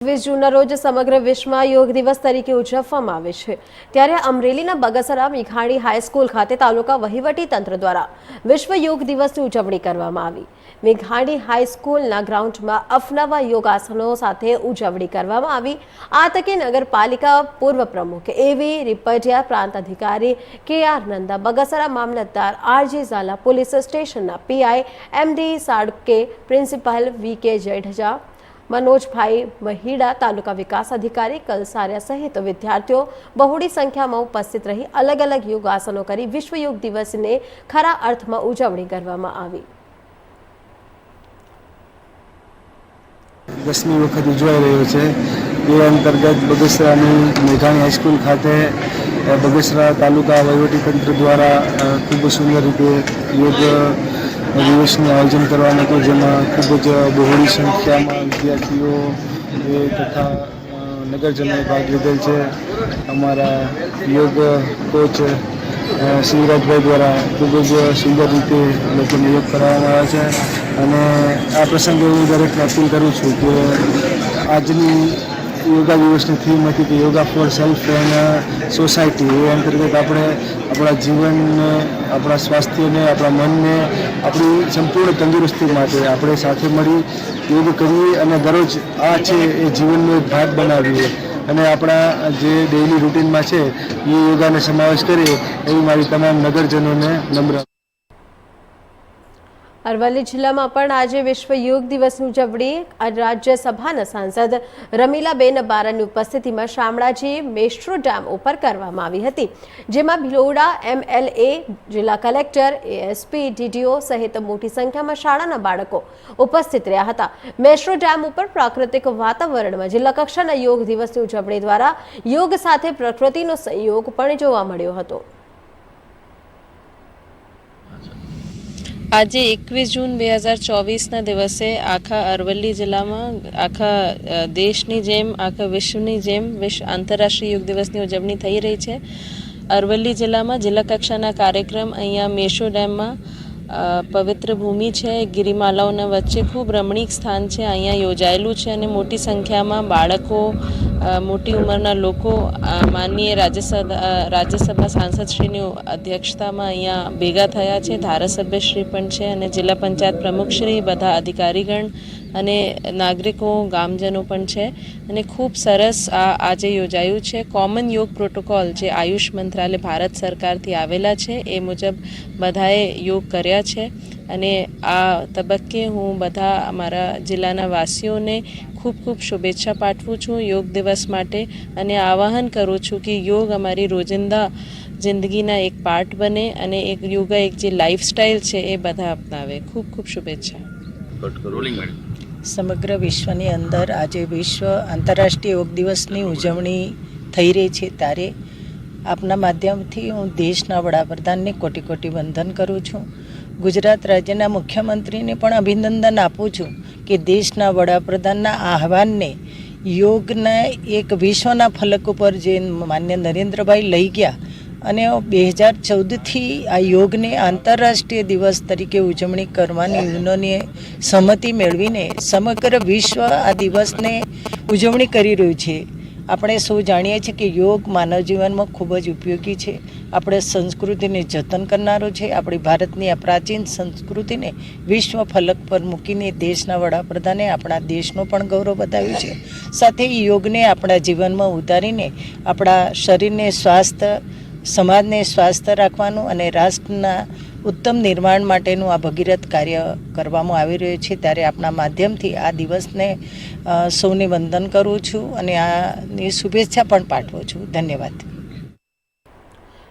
વીસ જૂનના રોજ સમગ્ર વિશ્વમાં યોગ દિવસ તરીકે ઉજવવામાં આવે છે. ત્યારે અમરેલીના બગસરા મીઘાણી હાઈસ્કૂલ ખાતે તાલુકા વહીવટી દ્વારા વિશ્વ યોગ દિવસની ઉજવણી કરવામાં આવી. મેઘાણી હાઈસ્કૂલના ગ્રાઉન્ડમાં અફનાવા યોગાસનો સાથે ઉજવણી કરવામાં આવી. આ તકે નગરપાલિકા પૂર્વ પ્રમુખ એવી રીપટિયા પ્રાંત અધિકારી કે આર નંદા બગસરા મામલતદાર આરજી ઝાલા પોલીસ સ્ટેશનના PI MD Sadke principal V K Jethja મનોજભાઈ મહીડા તાલુકા વિકાસ અધિકારી, કલસારિયા સહિત વિદ્યાર્થીઓ બહોળી સંખ્યામાં ઉપસ્થિત રહી અલગ અલગ યોગાસનો કરી વિશ્વ યોગ દિવસને ખરા અર્થમાં ઉજવણી કરવામાં આવી. દસમી વખત ઉજવાઈ રહ્યો છે. એ અંતર્ગત બગસરાની મેઘાણી હાઈસ્કૂલ ખાતે બગસરા તાલુકા વહીવટીતંત્ર દ્વારા ખૂબ સુંદર રીતે યોગ દિવસનું આયોજન કરવાનું હતું જેમાં ખૂબ જ બહોળી સંખ્યામાં વિદ્યાર્થીઓ એ તથા નગરજનોએ ભાગ લીધેલ છે. અમારા યોગ કોચ શિવરાજભાઈ દ્વારા ખૂબ જ સુંદર રીતે લોકોને યોગ કરાવવામાં આવે છે. અને આ પ્રસંગે હું દરેકને અપીલ કરું છું કે આજની યોગા દિવસની થીમ હતી કે yoga for self and society એ અંતર્ગત આપણે આપણા જીવનને, આપણા સ્વાસ્થ્યને, આપણા મનને, આપણી સંપૂર્ણ તંદુરસ્તી માટે આપણે સાથે મળી યોગ કરીએ અને દરરોજ આ છે એ જીવનનો એક ભાગ બનાવીએ. અને આપણા જે ડેઇલી રૂટીનમાં છે, એ યોગાને સમાવેશ કરીએ, એવી મારી તમામ નગરજનોને નમ્ર અરવલ્લી જિલ્લામાં પણ આજે વિશ્વ યોગ દિવસની ઉજવણી રાજ્યસભાના સાંસદ રમીલાબેન બારાની ઉપસ્થિતિમાં શામળાજી મેશ્રો ડેમ ઉપર કરવામાં આવી હતી, જેમાં ભિલોડા એમએલએ, જિલ્લા કલેક્ટર, એએસપી, ડીડીઓ સહિત મોટી સંખ્યામાં શાળાના બાળકો ઉપસ્થિત રહ્યા હતા. મેશ્રો ડેમ ઉપર પ્રાકૃતિક વાતાવરણમાં જિલ્લા કક્ષાના યોગ દિવસની ઉજવણી દ્વારા યોગ સાથે પ્રકૃતિનો સંયોગ પણ જોવા મળ્યો હતો. આજે એકવીસ જૂન બે હજાર ચોવીસના દિવસે આખા અરવલ્લી જિલ્લામાં, આખા દેશની જેમ, આખા વિશ્વની જેમ વિશ્વ આંતરરાષ્ટ્રીય યોગ દિવસની ઉજવણી થઈ રહી છે. અરવલ્લી જિલ્લામાં જિલ્લા કક્ષાના કાર્યક્રમ અહીંયા મેશો ડેમમાં પવિત્ર ભૂમિ છે, ગિરિમાલાઓના વચ્ચે ખૂબ રમણીક સ્થાન છે, અહીંયા યોજાયેલું છે અને મોટી સંખ્યામાં બાળકો મોટી ઉંમરના લોકો માનનીય રાજ્યસભા રાજ્યસભા સાંસદશ્રીની અધ્યક્ષતામાં અહીંયા ભેગા થયા છે, ધારાસભ્યશ્રી પણ છે અને જિલ્લા પંચાયત પ્રમુખશ્રી, બધા અધિકારીગણ અને નાગરિકો, ગામજનો પણ છે. અને ખૂબ સરસ આ આજે યોજાયું છે કોમન યોગ પ્રોટોકોલ જે આયુષ મંત્રાલય ભારત સરકારથી આવેલા છે. એ મુજબ બધાએ યોગ કર્યા છે. અને આ તબક્કે હું બધા અમારા જિલ્લાના વાસીઓને ખૂબ ખૂબ શુભેચ્છા પાઠવું છું યોગ દિવસ માટે. અને આવાહન કરું છું કે યોગ અમારી રોજિંદા જિંદગીના એક પાર્ટ બને અને એક યોગા એક જે લાઈફસ્ટાઈલ છે એ બધા અપનાવે. ખૂબ ખૂબ શુભેચ્છા. સમગ્ર વિશ્વની અંદર આજે વિશ્વ આંતરરાષ્ટ્રીય યોગ દિવસની ઉજવણી થઈ રહી છે. ત્યારે આપના માધ્યમથી હું દેશના વડાપ્રધાનને કોટી કોટી વંદન કરું છું. ગુજરાત રાજ્યના મુખ્યમંત્રીને પણ અભિનંદન આપું છું કે દેશના વડાપ્રધાનના આહવાનને યોગના એક વિશ્વના ફલક ઉપર જે માન્ય નરેન્દ્રભાઈ લઈ ગયા અને બે હજાર ચૌદથી આ યોગને આંતરરાષ્ટ્રીય દિવસ તરીકે ઉજવણી કરવાની યુનોને સંમતિ મેળવીને સમગ્ર વિશ્વ આ દિવસને ઉજવણી કરી રહ્યું છે. આપણે સૌ જાણીએ છીએ કે યોગ માનવ જીવનમાં ખૂબ જ ઉપયોગી છે. આપણે સંસ્કૃતિને જતન કરનારો છે. આપણી ભારતની આ પ્રાચીન સંસ્કૃતિને વિશ્વ ફલક પર મૂકીને દેશના વડાપ્રધાને આપણા દેશનો પણ ગૌરવ બતાવ્યું છે. સાથે યોગને આપણા જીવનમાં ઉતારીને આપણા શરીરને સ્વાસ્થ્ય સમાજને સ્વાસ્થ્ય રાખવાનું અને રાષ્ટ્રના ઉત્તમ નિર્માણ માટેનું આ ભગીરથ કાર્ય કરવામાં આવી રહ્યું છે, ત્યારે આપણા માધ્યમથી આ દિવસને સૌને વંદન કરું છું અને આની શુભેચ્છા પણ પાઠવું છું. ધન્યવાદ.